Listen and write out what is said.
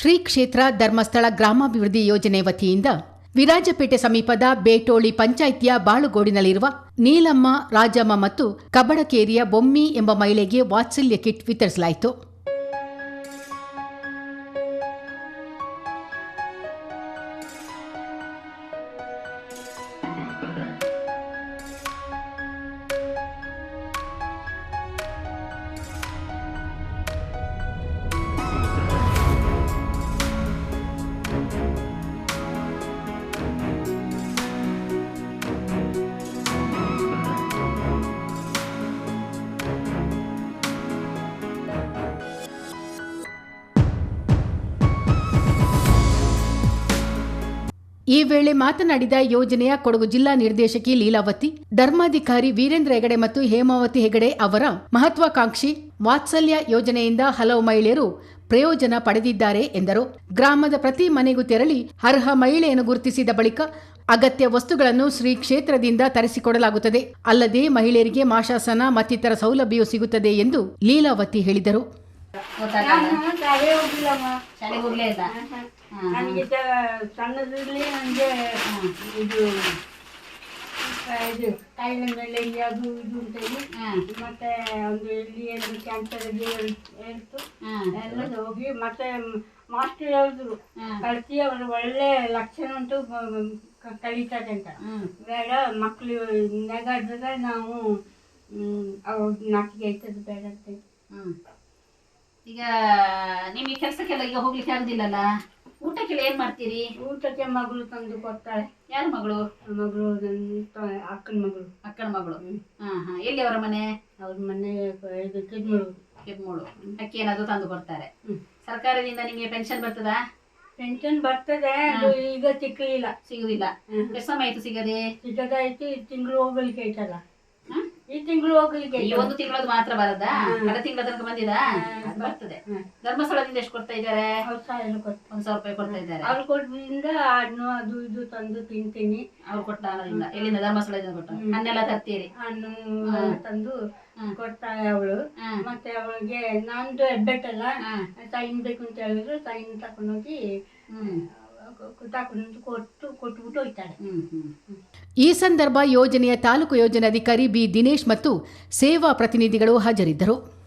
ಶ್ರೀ ಕ್ಷೇತ್ರ ಧರ್ಮಸ್ಥಳ ಗ್ರಾಮಾಭಿವೃದ್ಧಿ ಯೋಜನೆ ವತಿಯಿಂದ ವಿರಾಜಪೇಟೆ ಸಮೀಪದ ಬೇಟೋಳಿ ಪಂಚಾಯಿತಿಯ ಬಾಳುಗೋಡಿನಲ್ಲಿರುವ ನೀಲಮ್ಮ, ರಾಜಮ್ಮ ಮತ್ತು ಕಬಡಕೇರಿಯ ಬೊಮ್ಮಿ ಎಂಬ ಮಹಿಳೆಗೆ ವಾತ್ಸಲ್ಯ ಕಿಟ್ ವಿತರಿಸಲಾಯಿತು. ಈ ವೇಳೆ ಮಾತನಾಡಿದ ಯೋಜನೆಯ ಕೊಡಗು ಜಿಲ್ಲಾ ನಿರ್ದೇಶಕಿ ಲೀಲಾವತಿ, ಧರ್ಮಾಧಿಕಾರಿ ವೀರೇಂದ್ರ ಹೆಗಡೆ ಮತ್ತು ಹೇಮಾವತಿ ಹೆಗಡೆ ಅವರ ಮಹತ್ವಾಕಾಂಕ್ಷಿ ವಾತ್ಸಲ್ಯ ಯೋಜನೆಯಿಂದ ಹಲವು ಮಹಿಳೆಯರು ಪ್ರಯೋಜನ ಪಡೆದಿದ್ದಾರೆ ಎಂದರು. ಗ್ರಾಮದ ಪ್ರತಿ ಮನೆಗೂ ತೆರಳಿ ಅರ್ಹ ಮಹಿಳೆಯನ್ನು ಗುರುತಿಸಿದ ಬಳಿಕ ಅಗತ್ಯ ವಸ್ತುಗಳನ್ನು ಶ್ರೀ ಕ್ಷೇತ್ರದಿಂದ ತರಿಸಿಕೊಡಲಾಗುತ್ತದೆ. ಅಲ್ಲದೆ ಮಹಿಳೆಯರಿಗೆ ಮಾಶಾಸನ ಮತ್ತಿತರ ಸೌಲಭ್ಯವೂ ಸಿಗುತ್ತದೆ ಎಂದು ಲೀಲಾವತಿ ಹೇಳಿದರು. ಶಾಲೆಗೆ ಹೋಗ್ಲೇ ಇಲ್ಲ ನನಗೆ ಇದು ಇದು ಕಾಯಿಲೆ ಮೇಲೆ ಅದು ಇದು ಅಂತ ಹೇಳಿ ಮತ್ತೆ ಒಂದು ಇಲ್ಲಿ ಏನು ಕ್ಯಾನ್ಸರ್ ಹೇಳ್ತು. ಎಲ್ಲ ಹೋಗಿ ಮತ್ತೆ ಮಾಸ್ಟರ್ ಹೇಳಿದ್ರು. ಕಳಿಸಿ ಅವರು ಒಳ್ಳೆ ಲಕ್ಷಣ ಉಂಟು ಕಲಿತಾರೆ ಅಂತ. ಬೇಡ ಮಕ್ಕಳು ನೆಗಾಡಿದ್ರೆ ನಾವು ಅವ್ರು ನಾಚಿಕೆ ಆಯ್ತದೆ ಬೇಡ ಅಂತ ಈಗ ನಿಮಗೆ ಕೆಲಸಕ್ಕೆಲ್ಲ ಈಗ ಹೋಗ್ಲಿಕ್ಕೆ ಆಗುದಿಲ್ಲಲ್ಲ? ಊಟಕ್ಕೆಲ್ಲ ಏನ್ ಮಾಡ್ತೀರಿ? ಊಟಕ್ಕೆ ಮಗಳು ತಂದು ಕೊಡ್ತಾಳೆ. ಯಾರ ಮಗಳು? ಮಗಳು ಅಕ್ಕನ ಮಗಳು. ಅಕ್ಕನ ಮಗಳು. ಹಾ ಹಾ. ಎಲ್ಲಿ ಅವರ ಮನೆ? ಅವ್ರ ಮನೆ ಇದು ಕೆಮ್ಮೋಳು ಅಕ್ಕಿ ಏನಾದ್ರು ತಂದು ಕೊಡ್ತಾರೆ. ಸರ್ಕಾರದಿಂದ ನಿಮಗೆ ಪೆನ್ಷನ್ ಬರ್ತದಾ? ಪೆನ್ಷನ್ ಬರ್ತದೆ ಈಗ ಸಿಕ್ಕಲಿಲ್ಲ ಸಿಗುದಿಲ್ಲ. ಎಷ್ಟು ಸಮಯ ಆಯ್ತು ಸಿಗದೆ? ಸಿಗದಾಯ್ತು ತಿಂಗಳು ಹೋಗ್ಲಿಕ್ಕೆ ಹ್ಮ್? ಈ ತಿಂಗಳು ಹೋಗ್ಲಿಕ್ಕೆ ಈ ಒಂದು ತಿಂಗಳದ್ದು ಮಾತ್ರ ಬರದಾ? ಕಡ ತಿಂಗಳ ತನಕ ಬಂದಿದಾ? ಅದು ಬರ್ತದೆ. ಧರ್ಮಸ್ಥಳದಿಂದ ಎಷ್ಟು ಕೊಡ್ತಾ ಇದ್ದಾರೆ? ಒಂದ್ ಸಾವಿರ ರೂಪಾಯಿ ಕೊಡ್ತಾ ಇದ್ದಾರೆ. ಅವ್ರು ಕೊಟ್ಟಿಂದ ಹಣ್ಣು ಅದು ಇದು ತಂದು ತಿಂತೀನಿ. ಅವ್ರು ಕೊಟ್ಟ ಹಣದಿಂದ ಎಲ್ಲಿಂದ? ಧರ್ಮಸ್ಥಳದಿಂದ ಕೊಟ್ಟು? ಹಣ್ಣೆಲ್ಲ ತರ್ತೀರಿ. ಹಣ್ಣು ತಂದು. ಕೊಡ್ತಾಳೆ ಅವಳು. ಮತ್ತೆ ಅವಳಿಗೆ ನಂದು ಹೆಬ್ಬೆಟ್ಟಲ್ಲ. ತೈನ್ ಬೇಕು ಅಂತ ಹೇಳಿದ್ರು. ಸೈನ್ ತಕೊಂಡೋಗಿ ಕೊಟ್ಟು ಕೊಟ್ಬಿಟ್ಟು ಹೋಯ್ತಾಳೆ ಹ್ಮ್ ಹ್ಮ್. ಈ ಸಂದರ್ಭ ಯೋಜನೆಯ ತಾಲೂಕು ಯೋಜನಾಧಿಕಾರಿ ಬಿ ದಿನೇಶ್ ಮತ್ತು ಸೇವಾ ಪ್ರತಿನಿಧಿಗಳು ಹಾಜರಿದ್ದರು.